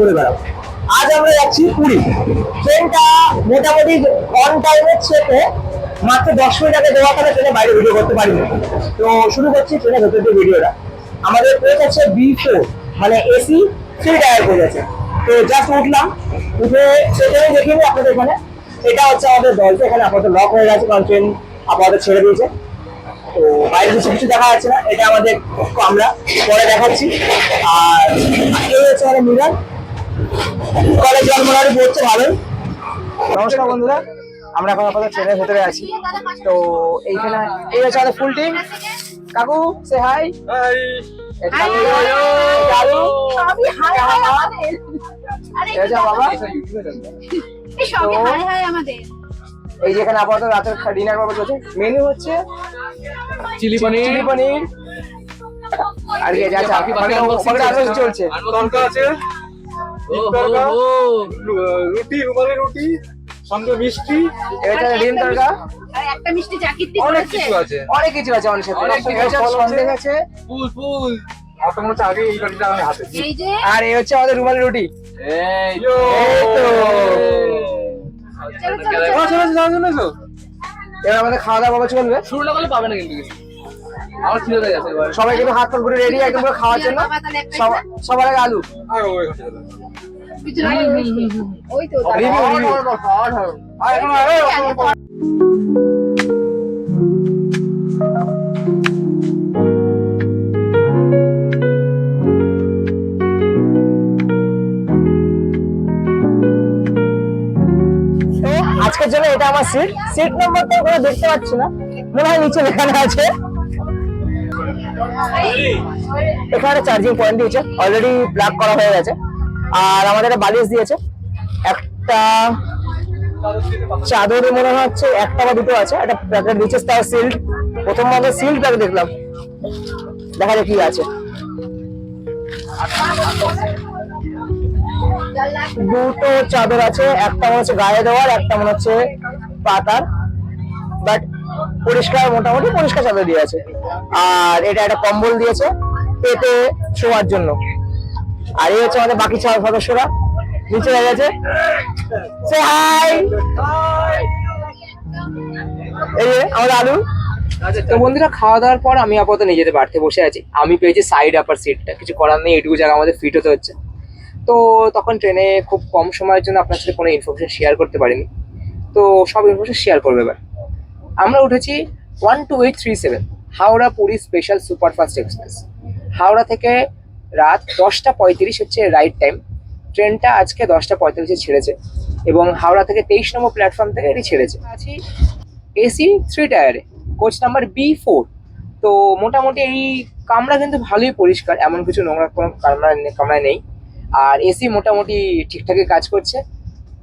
ঘুরে বেড়াবো। আজ আমরা যাচ্ছি পুরী। ট্রেনটা মোটামুটি অন টাইমের চেপে মাত্র দশ মিনিট আগে দেওয়া কারণে ট্রেনে বাইরে ভিডিও করতে পারিনি। তো শুরু করছি ট্রেনের ভেতর দিয়ে ভিডিওটা আমাদের কোচ আছে বি ফোর মানে এসি থ্রি টায়ার কোচ আছে তো জাস্ট উঠলাম, উঠে সেটাই দেখিনি আপনাদের এখানে। এটা হচ্ছে আমাদের দলটা এখানে আপাতত লক হয়ে গেছে, কারণ ট্রেন আপাতত ছেড়ে দিয়েছে। তো বাইরে কিছু কিছু দেখা যাচ্ছে না, এটা আমাদের আমরা পরে দেখাচ্ছি। আর এই হচ্ছে আমাদের মিরান কলেজ পড়ছে ভালোই। নমস্কার বন্ধুরা আমরা এখন আপাতত ট্রেনের ভেতরে আছি। তো এইখানে এই হচ্ছে আমাদের ফুল টিম কাকু সে হাই সবই আমাদের। আরে এই হচ্ছে বাবা। এই সবই তো- আমাদের। এই যে এখানে আপাতত রাতের ডিনার চলছে। মেনু হচ্ছে চিলি পনির চিলি পনির আর কি আছে চলছে। চলছে। আছে। ও ডিম তরকা রুটি রুমালি রুটি সঙ্গে মিষ্টি এটা ডিম তরকা আর একটা মিষ্টি অনেক কিছু আছে। অনেক কিছু আছে অনেক সাথে। অনেক কিছু আছে, সন্দেশ আছে। আছে। ফুল ফুল। আর এই গাড়িটা আমি হাতে এই যে আর এই হচ্ছে আমাদের রুমালি রুটি। এবার আমাদের খাওয়া দাওয়া কবে চলবে শুরু না করলে পাবে না কিন্তু সবাই কিন্তু হাত পা ঘুরে রেডি একদম করে খাওয়ার জন্য। সবার আগে আলু। আর ও এখানে চলে যাবে। পিছনে ওই তো রিভিউ রিভিউ আর এখন আরে, আজকের জন্য এটা আমার সিট সিট নাম্বার তো ওখানে দেখতে পাচ্ছি না। মনে হয় নিচে লেখানো আছে। এখানে চার্জিং পয়েন্ট দিয়েছে। অলরেডি প্লাগ করা হয়ে গেছে। আর আমাদের বালিশ দিয়েছে। একটা চাদরে মনে হচ্ছে, একটা বা দুটো আছে। একটা প্যাকেট দিয়েছে, তার সিল্ড প্রথম আমাদের সিল্ড প্যাক দেখলাম। দেখা যাক কি আছে। দুটো চাদর আছে, একটা মনে হচ্ছে গায়ে দেওয়ার, একটা মনে হচ্ছে পাতার। বাট পরিষ্কার, মোটামুটি পরিষ্কার চাদর দিয়ে আছে। আর এটা একটা কম্বল দিয়েছে পেতে শোয়ার জন্য। আর এই হচ্ছে আমাদের বাকি চার সদস্যরা। নিচে হয়ে গেছে হাই এই আমাদের আলু। তো বন্ধুরা, খাওয়া দাওয়ার পর আমি আপাতত নিজেদের বাড়িতে বসে আছি। আমি পেয়েছি সাইড আপার সিটটা কিছু করার নেই, এটুকু জায়গা আমাদের ফিট হতে হচ্ছে। তো তখন ট্রেনে খুব কম সময়ের জন্য আপনার সাথে কোনো ইনফরমেশন শেয়ার করতে পারিনি। তো সব ইনফরমেশন শেয়ার করবে এবার। আমরা উঠেছি one two eight three seven Howrah Puri special superfast express Howrah থেকে রাত দশটা পঁয়ত্রিশ হচ্ছে রাইট টাইম ট্রেনটা আজকে দশটা পঁয়তাল্লিশে ছেড়েছে এবং হাওড়া থেকে তেইশ নম্বর প্ল্যাটফর্ম থেকে এটি ছেড়েছে। আছি এসি থ্রি টায়ারে কোচ নাম্বার বি ফোর তো মোটামুটি এই কামরা কিন্তু ভালোই পরিষ্কার, এমন কিছু নোংরা কোনো কামরা কামরায় নেই। আর এসি মোটামুটি ঠিকঠাকই কাজ করছে,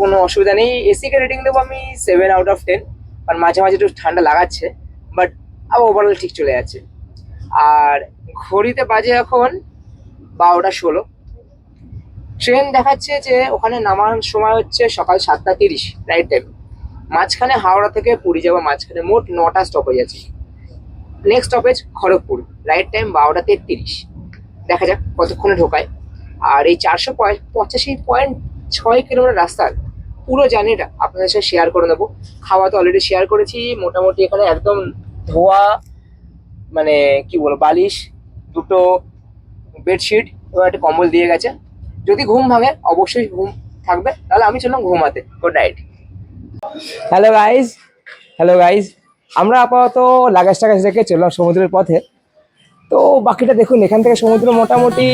কোনো অসুবিধা নেই। এসিকে রেটিং দেবো আমি সেভেন আউট অফ টেন কারণ মাঝে মাঝে একটু ঠান্ডা লাগাচ্ছে বাট আবার ওভারঅল ঠিক চলে যাচ্ছে। আর ঘড়িতে বাজে এখন বারোটা ষোলো। ট্রেন দেখাচ্ছে যে ওখানে নামার সময় হচ্ছে সকাল সাতটা তিরিশ রাইট টাইম মাঝখানে হাওড়া থেকে পুরী যাওয়া মাঝখানে মোট নটা স্টপেজ আছে। Next stoppage Kharagpur right time বারোটা তেত্রিশ। দেখা যাক কতক্ষণে ঢোকায়। আর এই চারশো পঁচাশি পয়েন্ট ছয় কিলোমিটার রাস্তার পুরো জার্নিটা আপনাদের সাথে শেয়ার করে নেব। খাওয়া তো অলরেডি শেয়ার করেছি, মোটামুটি এখানে একদম ধোয়া মানে কি বলব, বালিশ, দুটো বেডশিট এবং একটা কম্বল দিয়ে গেছে। যদি ঘুম ভাঙে, অবশ্যই ঘুম থাকবে, তাহলে আমি চললাম ঘুমাতে। Good night hello guys hello guys আমরা আপাতত লাগেজ টাগাজ রেখে চললাম সমুদ্রের পথে। তো বাকিটা দেখুন, এখান থেকে সমুদ্র মোটামুটি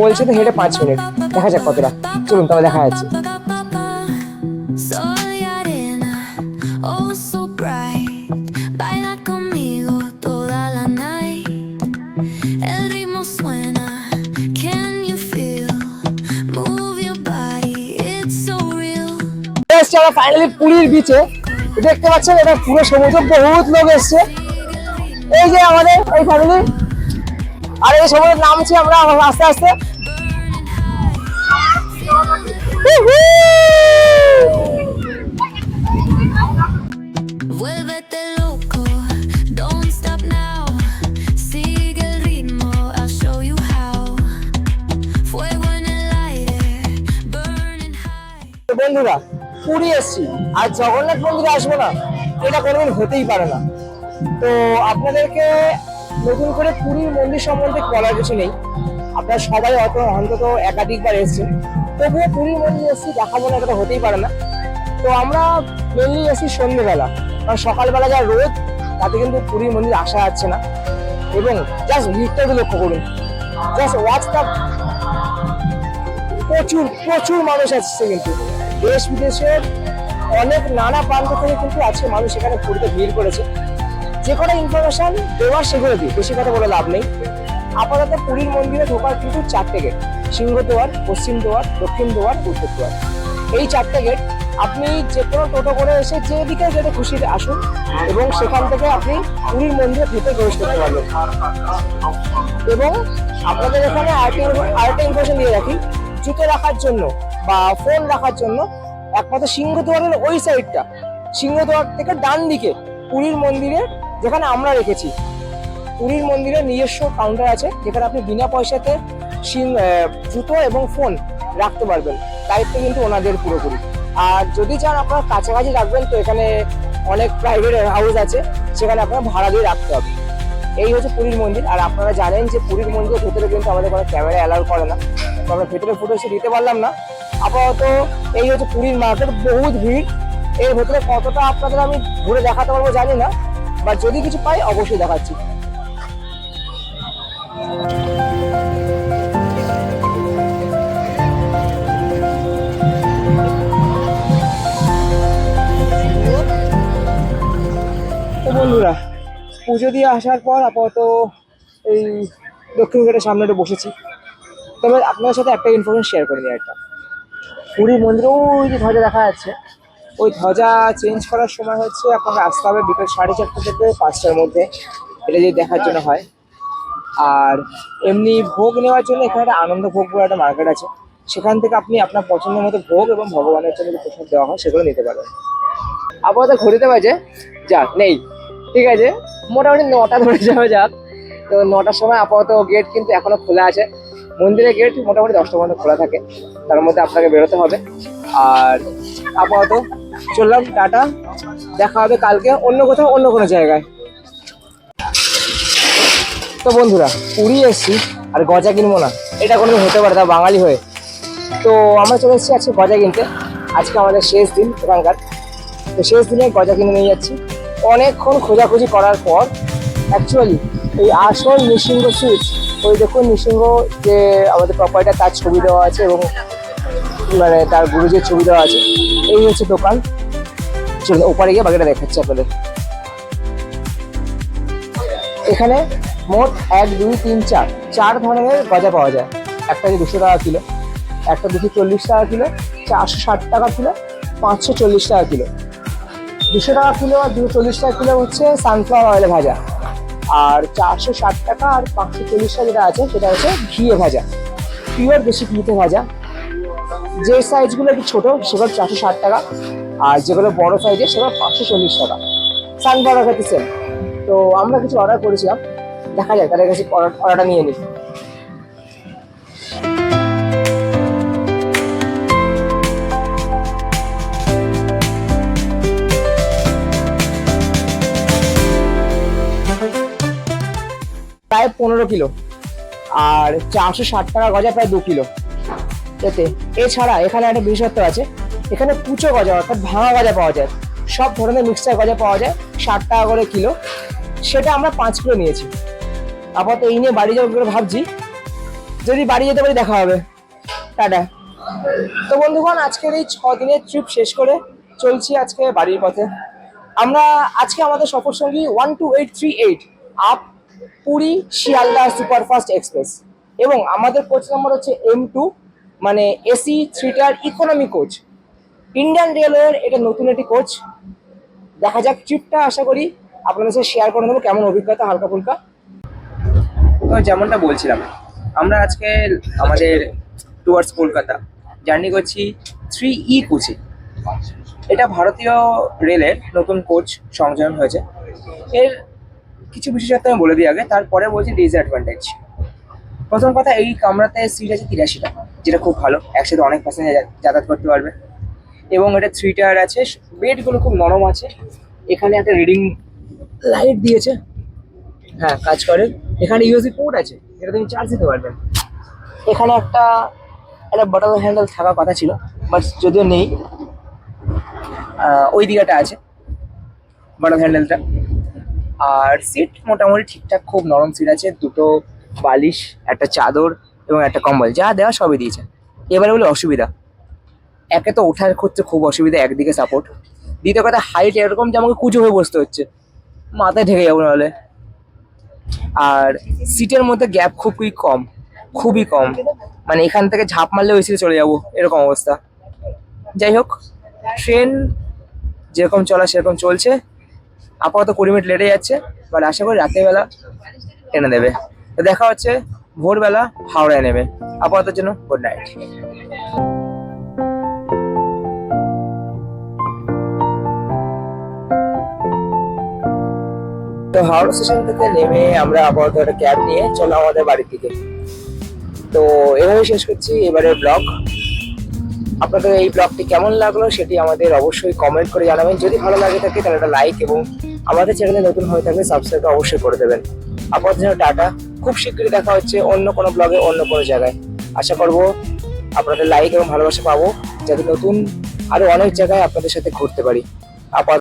বলছে তো হেঁটে পাঁচ মিনিট। দেখা যাক কতটা। চলুন তবে দেখা যাচ্ছে। এসছে আমরা ফাইনালি পুরীর বিচে দেখতে পাচ্ছেন এটা পুরো সমুদ্র বহুত লোক এসছে। এই যে আমাদের এই ফ্যামিলি আর এই সমুদ্রের নামছি আমরা আস্তে আস্তে। বন্ধুরা, পুরী এসছি। আর জগন্নাথ মন্দিরে আসব না, এটা কোনোদিন হতেই পারে না। তো আপনাদেরকে নতুন করে পুরীর মন্দির সম্বন্ধে বলার কিছু নেই। আপনারা সবাই অত অন্তত একাধিকবার এসেছেন। তবুও পুরীর মন্দির এসছি দেখাবো না এটা হতেই পারে না। তো আমরা মেনলি এসেছি সন্ধ্যেবেলা, কারণ সকালবেলা যা রোদ, তাতে কিন্তু পুরীর মন্দির আসা যাচ্ছে না। এবং জাস্ট ভিড়টাকে লক্ষ্য করুন। জাস্ট ওয়াচ প্রচুর প্রচুর মানুষ আসছে কিন্তু। দেশ বিদেশের অনেক নানা প্রান্ত থেকে কিন্তু আজকে মানুষ এখানে পুরীতে ভিড় করেছে। যে কোনো ইনফরমেশন দেওয়ার সেগুলো দিই, বেশি কথা বলে লাভ নেই। আপাতত পুরীর মন্দিরে ঢোকার কিন্তু চারটে গেট সিংহদুয়ার পশ্চিম দুয়ার, দক্ষিণ দুয়ার, উত্তর দুয়ার। এই চারটে গেট আপনি যে কোনো টোটো করে এসে যেদিকে যেতে খুশি আসুন এবং সেখান থেকে আপনি পুরীর মন্দিরে ভেতরে প্রবেশ করতে পারবেন। এবং আপনাদের এখানে আরেকটা আরেকটা ইনফরমেশন দিয়ে রাখি জুতো রাখার জন্য বা ফোন রাখার জন্য একমাত্র সিংহদুয়ারের ওই সাইডটা। সিংহদুয়ার থেকে ডান দিকে পুরীর মন্দিরে যেখানে আমরা রেখেছি। পুরীর মন্দিরে নিজস্ব কাউন্টার আছে যেখানে আপনি বিনা পয়সাতে জুতো এবং ফোন রাখতে পারবেন। দায়িত্ব কিন্তু ওনাদের পুরোপুরি। আর যদি চান আপনারা কাছাকাছি রাখবেন তো এখানে অনেক প্রাইভেট হাউস আছে, সেখানে আপনার ভাড়া দিয়ে রাখতে হবে। এই হচ্ছে পুরীর মন্দির। আর আপনারা জানেন যে পুরীর মন্দিরের ভেতরে কিন্তু আমাদের কোনো ক্যামেরা অ্যালাউ করে না। তো আমরা ভেতরে ফুটেজটা দিতে পারলাম না। আপাতত এই হচ্ছে পুরীর মার্কেট বহুত ভিড়। এর ভেতরে কতটা আপনাদের আমি ঘুরে দেখাতে পারব জানি না। বা যদি কিছু পাই অবশ্যই দেখাচ্ছি। পুজো দিয়ে আসার পর আপাতত এই দক্ষিণ গেটের সামনে একটু বসেছি। তবে আপনাদের সাথে একটা ইনফরমেশন শেয়ার করে নিই একটা পুরীর মন্দিরে, ওই যে ধ্বজা দেখা যাচ্ছে, ওই ধ্বজা চেঞ্জ করার সময় হচ্ছে আপনাকে আসতে হবে বিকেল সাড়ে চারটে থেকে পাঁচটার মধ্যে। এটা যদি দেখার জন্য হয়। আর এমনি ভোগ নেওয়ার জন্য এখানে একটা আনন্দ ভোগ বলে একটা মার্কেট আছে। সেখান থেকে আপনি আপনার পছন্দের মতো ভোগ এবং ভগবানের জন্য যে প্রসাদ দেওয়া হয় সেগুলো নিতে পারেন আপাতত ঘড়িতে বাজে যা নেই। ঠিক আছে। মোটামুটি নটা ধরে যাওয়া যাক। তো নটার সময় আপাতত গেট কিন্তু এখনও খোলা আছে। মন্দিরের গেট মোটামুটি দশটা পর্যন্ত খোলা থাকে। তার মধ্যে আপনাকে বেরোতে হবে। আর আপাতত চললাম টাটা। দেখা হবে কালকে অন্য কোথাও, অন্য কোনো জায়গায়। তো বন্ধুরা, পুরী এসছি, আর গজা কিনবো না। এটা কোনো হতে পারে তা বাঙালি হয়ে। তো আমরা চলে এসেছি আজকে গজা কিনতে। আজকে আমাদের শেষ দিন এখানকার। তো শেষ দিনে গজা কিনে নিয়ে যাচ্ছি। অনেকক্ষণ খোঁজাখুঁজি করার পর অ্যাকচুয়ালি এই আসল নৃসিংহ সুইটস ওই দেখুন নৃসিংহ যে আমাদের প্রপার্টিটা তার ছবি দেওয়া আছে এবং মানে তার গুরুজির ছবি দেওয়া আছে, এই হচ্ছে দোকান। চলুন, ওপারে গিয়ে বাকিটা দেখাচ্ছি আপনাদের। এখানে মোট এক, দুই, তিন, চার চার ধরনের গজা পাওয়া যায়। একটা হচ্ছে দুশো টাকা কিলো, একটা দুশো চল্লিশ টাকা কিলো, চারশো ষাট টাকা কিলো, পাঁচশো চল্লিশ টাকা কিলো। দুশো টাকা কিলো আর দুশো চল্লিশ টাকা কিলো হচ্ছে সানফ্লাওয়ার অয়েলে ভাজা। আর চারশো ষাট টাকা আর পাঁচশো চল্লিশ টাকা যেটা আছে, সেটা হচ্ছে ঘিয়ে ভাজা। পিওর বেশি ঘিতে ভাজা। যে সাইজগুলো একটু ছোটো, সেগুলো চারশো ষাট টাকা। আর যেগুলো বড় সাইজের সেগুলো পাঁচশো চল্লিশ টাকা। সানফ্লাওয়ার খেতে সেম তো আমরা কিছু অর্ডার করেছিলাম। দেখা যায় তাদের কাছে অর্ডারটা নিয়ে নিই। পনেরো কিলো। আর চারশো ষাট টাকা গজা প্রায় দু কিলো। এতে। এছাড়া এখানে একটা বিশেষত্ব আছে। এখানে কুচো গজা অর্থাৎ ভাঙা গজা পাওয়া যায়। সব ধরনের মিক্সচার গজা পাওয়া যায়, ষাট টাকা করে কিলো। সেটা আমরা পাঁচ কিলো নিয়েছি। আপাতত এই নিয়ে বাড়ি যাব করে ভাবছি। যদি বাড়ি যেতে পারি দেখা হবে। টাটা। তো বন্ধুগণ, আজকের এই ছ দিনের ট্রিপ শেষ করে চলছি আজকে বাড়ির পথে। আমরা আজকে আমাদের সফর সঙ্গী one two eight three eight up Puri Sealdah superfast express. এবং আমাদের কোচ নাম্বার হচ্ছে এম টু মানে AC three tier economy coach Indian রেলওয়ের এটা নতুন একটি কোচ দেখা যাক ট্রিপটা আশা করি আপনাদের সাথে শেয়ার করে নেব, কেমন অভিজ্ঞতা হালকা ফুলকা তো যেমনটা বলছিলাম, আমরা আজকে আমাদের টুয়ার্ডস কলকাতা জার্নি করছি থ্রি ই কোচে এটা ভারতীয় রেলের নতুন কোচ সংযোজন হয়েছে। এর কিছু বিশেষত্ব আমি বলে দিই আগে। তারপরে বলছি ডিসঅ্যাডভান্টেজ প্রথম কথা, এই কামরাতে সিট আছে তিরাশিটা যেটা খুব ভালো। একসাথে অনেক প্যাসেঞ্জার যাতায়াত করতে পারবে। এবং এটা থ্রি টায়ার আছে। বেডগুলো খুব নরম আছে। এখানে একটা রিডিং লাইট দিয়েছে। হ্যাঁ কাজ করে। এখানে ইউএসবি পোর্ট আছে। এটা তুমি চার্জ দিতে পারবেন এখানে একটা একটা বটল হ্যান্ডেল থাকার কথা ছিল বাট যদিও নেই ওই দিকটা আছে বটল হ্যান্ডেলটা আর সিট মোটামুটি ঠিকঠাক খুব নরম সিট আছে, দুটো বালিশ, একটা চাদর এবং একটা কম্বল, যা দেওয়া সবই দিয়েছে। এবারে বলে অসুবিধা। একে তো ওঠার করতে খুব অসুবিধা, একদিকে সাপোর্ট দ্বিতীয় কথা হাইট এরকম যে আমাকে কুচো হয়ে বসতে হচ্ছে। মাথায় ঢেকে যাব নাহলে। আর সিটের মধ্যে গ্যাপ খুবই কম খুবই কম। মানে এখান থেকে ঝাঁপ মারলে ওই সিটে চলে যাব, এরকম অবস্থা। যাই হোক ট্রেন যেরকম চলা সেরকম চলছে। আপাতত কুড়ি মিনিট লেটে যাচ্ছে বাট আশা করি রাতেরবেলা এনে দেবে। তো দেখা হচ্ছে ভোরবেলা হাওড়ায় নেবে আপাতত জন্য গুড নাইট তো হাওড়া স্টেশন থেকে নেমে আমরা আপাতত একটা ক্যাব নিয়ে চলো আমাদের বাড়ির দিকে। তো এভাবে শেষ করছি। এবারে ব্লগ আপনাদের এই ব্লগটি কেমন লাগল সেটি আমাদের অবশ্যই কমেন্ট করে জানাবেন। যদি ভালো লাগে থাকে, তাহলে একটা লাইক এবং আমাদের চ্যানেলে নতুন হয়ে থাকলে সাবস্ক্রাইব অবশ্যই করে দেবেন। আপাতত টাটা। খুব শীঘ্রই দেখা হচ্ছে অন্য কোনো ব্লগে, অন্য কোনো জায়গায়। আশা করব আপনাদের লাইক এবং ভালোবাসা পাবো। যাতে নতুন আরও অনেক জায়গায় আপনাদের সাথে ঘুরতে পারি। আপাতত